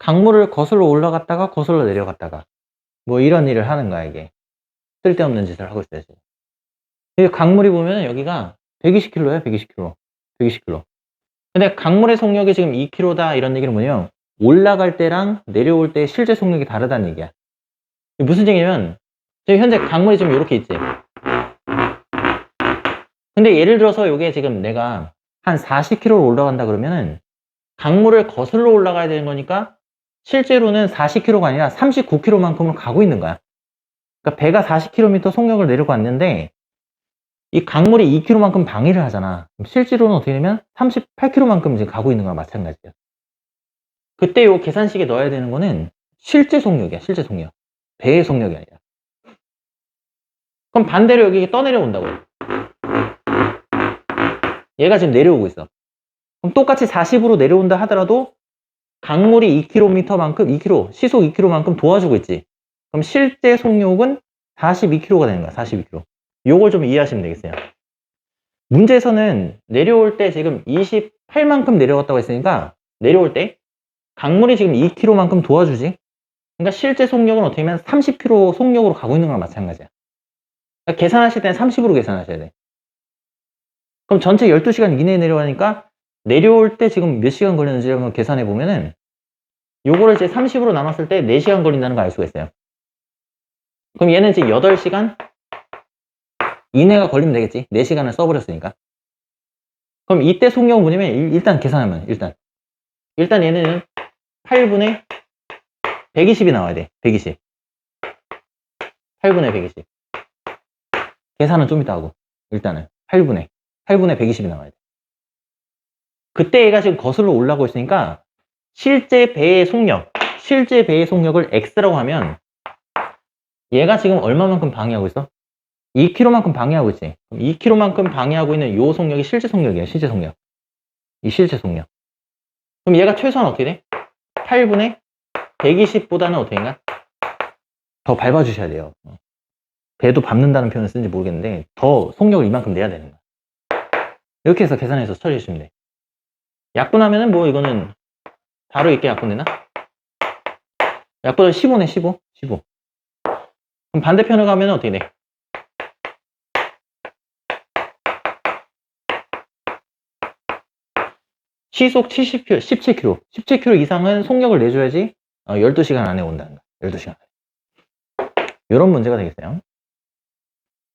강물을 거슬러 올라갔다가 거슬러 내려갔다가 뭐 이런 일을 하는 거야 이게. 쓸데없는 짓을 하고 있어요 지금. 이 강물이 보면 여기가 120km야 120km 120km 근데 강물의 속력이 지금 2km다 이런 얘기는 뭐냐면 올라갈 때랑 내려올 때 실제 속력이 다르다는 얘기야. 무슨 얘기냐면 지금 현재 강물이 지금 이렇게 있지. 근데 예를 들어서 이게 지금 내가 한 40km로 올라간다 그러면은 강물을 거슬러 올라가야 되는 거니까 실제로는 40km가 아니라 39km만큼을 가고 있는 거야. 그러니까 배가 40km 속력을 내려고 왔는데 이 강물이 2km만큼 방해를 하잖아. 그럼 실제로는 어떻게 되면 38km만큼 지금 가고 있는 거랑 마찬가지야. 그때 요 계산식에 넣어야 되는 거는 실제 속력이야, 실제 속력. 배의 속력이 아니라. 그럼 반대로 여기 떠내려온다고. 얘가 지금 내려오고 있어. 그럼 똑같이 40으로 내려온다 하더라도 강물이 2km만큼, 2km, 시속 2km만큼 도와주고 있지. 그럼 실제 속력은 42km가 되는 거야, 42km. 요걸 좀 이해하시면 되겠어요. 문제에서는 내려올 때 지금 28만큼 내려갔다고 했으니까 내려올 때 강물이 지금 2km만큼 도와주지. 그러니까 실제 속력은 어떻게 보면 30km 속력으로 가고 있는 거랑 마찬가지야. 그러니까 계산하실 때는 30으로 계산하셔야 돼. 그럼 전체 12시간 이내에 내려가니까 내려올 때 지금 몇 시간 걸리는지 한번 계산해 보면은 요거를 이제 30으로 나눴을 때 4시간 걸린다는 걸 알 수가 있어요. 그럼 얘는 지금 8시간 이내가 걸리면 되겠지. 4시간을 써버렸으니까. 그럼 이때 속력은 뭐냐면 일- 일단 계산하면 일단 일단 얘는 8분의 120이 나와야 돼. 120. 8분의 120. 계산은 좀 이따 하고 일단은 8분의 8분의 120이 나와야 돼. 그때 얘가 지금 거슬러 올라오고 있으니까 실제 배의 속력, 실제 배의 속력을 x라고 하면 얘가 지금 얼마만큼 방해하고 있어? 2km만큼 방해하고 있지. 그럼 2km만큼 방해하고 있는 요 속력이 실제 속력이에요. 실제 속력. 이 실제 속력. 그럼 얘가 최소한 어떻게 돼? 8분의 120보다는 어떻게 된가? 더 밟아주셔야 돼요. 어. 배도 밟는다는 표현을 쓰는지 모르겠는데 더 속력을 이만큼 내야 되는 거야. 이렇게 해서 계산해서 처리해 주시면 돼. 약분하면은 뭐 이거는 바로 이렇게 약분되나? 약분은 15네 15 15 그럼 반대편을 가면 어떻게 돼? 시속 70km, 17km, 17km 이상은 속력을 내줘야지 어, 12시간 안에 온다는 거야. 12시간 안에. 이런 문제가 되겠어요.